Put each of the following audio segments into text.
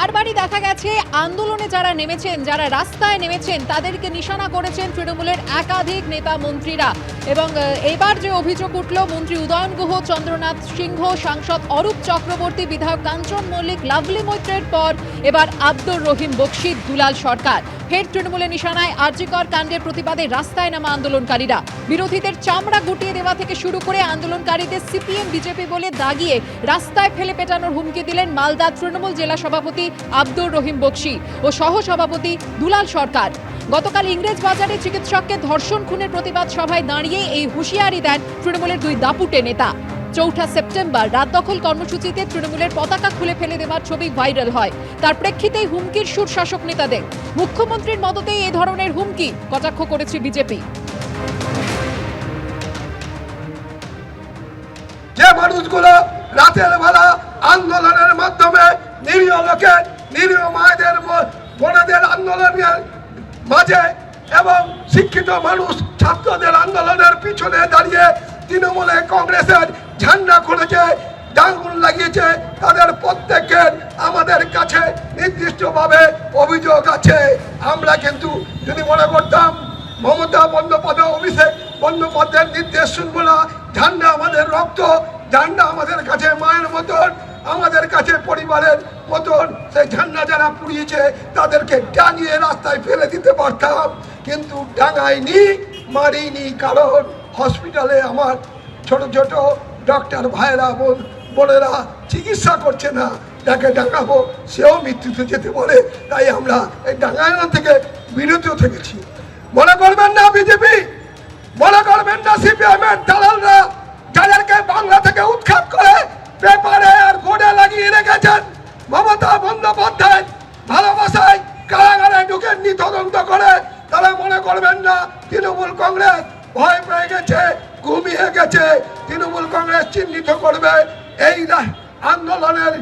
বারবারই দেখা গেছে, আন্দোলনে যারা নেমেছেন, যারা রাস্তায় নেমেছেন, তাদেরকে নিশানা করেছেন তৃণমূলের একাধিক নেতা মন্ত্রীরা। এবং এবার যে অভিযোগ উঠল, মন্ত্রী উদয়ন গুহ, চন্দ্রনাথ সিংহ, সাংসদ অরূপ চক্রবর্তী, বিধায়ক কাঞ্চন মল্লিক, লাভলি মৈত্রের পর এবার আব্দুর রহিম বক্সি, দুলাল সরকার। ফের তৃণমূলের নিশানায় আরজিকর কাণ্ডের প্রতিবাদে রাস্তায় নামা আন্দোলনকারীরা। বিরোধীদের চামড়া গুটিয়ে দেওয়া থেকে শুরু করে আন্দোলনকারীদের সিপিএম, বিজেপি বলে দাগিয়ে রাস্তায় ফেলে পেটানোর হুমকি দিলেন মালদা তৃণমূল জেলা সভাপতি আব্দুর রহিম বক্সি ও সহ সভাপতি দুলাল সরকার। গতকাল ইংরেজ বাজারে চিকিৎসককে ধর্ষণ খুনের প্রতিবাদ সভায় দাঁড়িয়ে এই হুঁশিয়ারি দেন তৃণমূলের দুই দাপুটে নেতা। চৌঠা সেপ্টেম্বর, রাত দখল কর্মসূচিতে তৃণমূলের পতাকা খুলে ফেলে দেওয়ার ছবি ভাইরাল হয়। তার প্রেক্ষিতেই হুমকির সুর শাসক নেতাদের। মুখ্যমন্ত্রীর মদতেই এই ধরনের হুমকি কটাক্ষ করেছে বিজেপি। যে মানুষগুলো রাতের বেলা আন্দোলনের মাধ্যমে নিরীহ লোকের নিরীহ মায়েদের বোনেদের আন্দোলনের মাঝে এবং শিক্ষিত মানুষ ছাত্রদের আন্দোলনের পিছনে দাঁড়িয়ে তৃণমূলে কংগ্রেসের ঝান্ডা খুলেছে ডাঙ্গুল লাগিয়েছে, তাদের প্রত্যেকের আমাদের কাছে নির্দিষ্টভাবে অভিযোগ আছে। আমরা কিন্তু যদি মনে করতাম, মমতা বন্দ্যোপাধ্যায় অভিষেক বন্দ্যোপাধ্যায়ের নির্দেশ শুনব না, ঝান্ডা আমাদের রক্ত, ঝান্ডা আমাদের কাছে মায়ের মতন, আমাদের কাছে পরিবারের মতন, সেই ঝান্ডা যারা পুড়িয়েছে, তাদেরকে টাঙিয়ে রাস্তায় ফেলে দিতে পারতাম। কিন্তু ডাঙায়নি মারিনি, কারণ হসপিটালে আমার ছোট ছোট ডক্টর ভাইরা বোন, বোনেরা চিকিৎসা করছে না। যাকে ডাঙাবো সেও মৃত্যুতে যেতে পারে। তাই আমরা এই ডাঙানো থেকে বিরত থেকেছি। মনে করবেন না বিজেপি? মনে করবেন না সিপিএম এর দালালরা যাদেরকে বাংলা থেকে উৎখাত করে পেপারে আর বোর্ডে লাগিয়ে রেখেছেন মমতা বন্দ্যোপাধ্যায়, ভালোবাসায় কারাগারে ঢুকে তদন্ত করে, তারা মনে করবেন না তৃণমূল কংগ্রেস ভয় পেয়ে গেছে, ঘুমিয়ে গেছে। তৃণমূল কংগ্রেস চিহ্নিত করবে। এই আন্দোলনের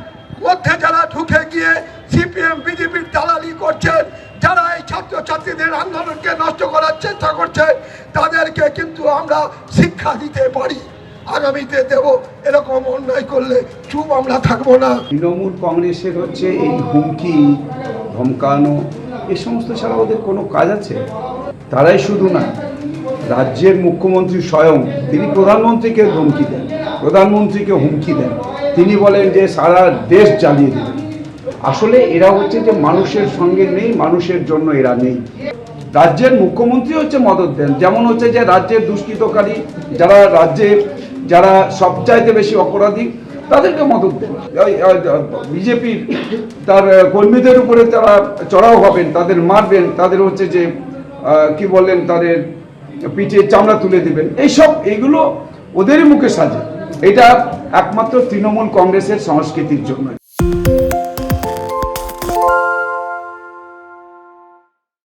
মধ্যে যারা ঢুকে গিয়ে সিপিএম, বিজেপির দালালি করছেন যারা এই ছাত্রছাত্রীদের আন্দোলনকে নষ্ট করার চেষ্টা করছে, তাদেরকে কিন্তু আমরা শিক্ষা দিতে পারি। আগামীতে দেব, এরকম অন্যায় করলে চুপ আমরা থাকব না। তৃণমূল কংগ্রেসের হচ্ছে এই হুমকি, ধমকানো, এ সমস্ত ছাড়া ওদের কোনো কাজ আছে? তারাই শুধু না রাজ্যের মুখ্যমন্ত্রী স্বয়ং তিনি প্রধানমন্ত্রীকে ধমকি দেন, প্রধানমন্ত্রীকে হুমকি দেন। তিনি বলেন যে সারা দেশ জ্বালিয়ে দেবেন। আসলে এরা হচ্ছে যে মানুষের সঙ্গে নেই, মানুষের জন্য এরা নেই। রাজ্যের মুখ্যমন্ত্রী হচ্ছে মদত দেন। যেমন হচ্ছে যে রাজ্যের দুষ্কৃতকারী, যারা রাজ্যে, যারা সবচাইতে বেশি অপরাধী, তাদেরকে মদত দেন। বিজেপির তার কর্মীদের উপরে তারা চড়াও হবেন, তাদের মারবেন, তাদের হচ্ছে যে কি বললেন তাদের পিঠে চামড়া তুলে দেবেন। এইসব, এইগুলো ওদেরই মুখে সাজে। এটা একমাত্র তৃণমূল কংগ্রেসের সংস্কৃতির জন্য